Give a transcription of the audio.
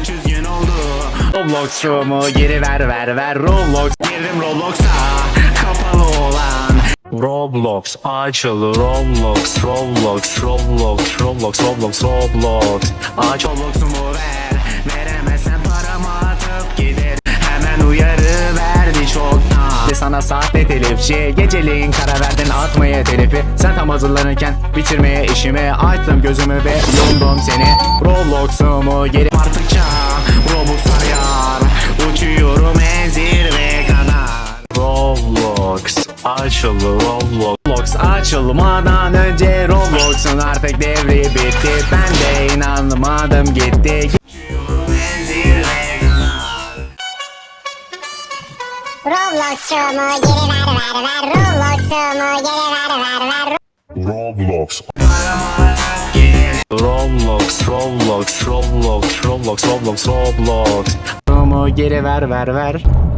300 gün oldu. Roblox'umu geri ver ver ver. Roblox Girdim Roblox'a. Kapalı olan. Roblox açıl Roblox Roblox Roblox Roblox Roblox Roblox. Aç Roblox'umu ver. Veremezsen paramı atıp gider. Hemen uyarı verdi çoktan. De Sana sahte telifçi. Geceliğin kara verdin atmaya telifi. Sen tam hazırlanırken bitirmeye işimi. Açtım gözümü ve yondum seni. Roblox'umu geri arttıkça Robux yar Uçuyorum en zirve kadar. Roblox açıl Roblox. Roblox açılmadan önce Roblox'un artık devri bitti. Ben de inanmadım gitti. En zirve kadar. Roblox'umu geri ver ver ver. Roblox'umu geri ver ver ver. Roblox. Roblox Roblox Roblox Roblox Roblox. Roblox'umu geri ver ver ver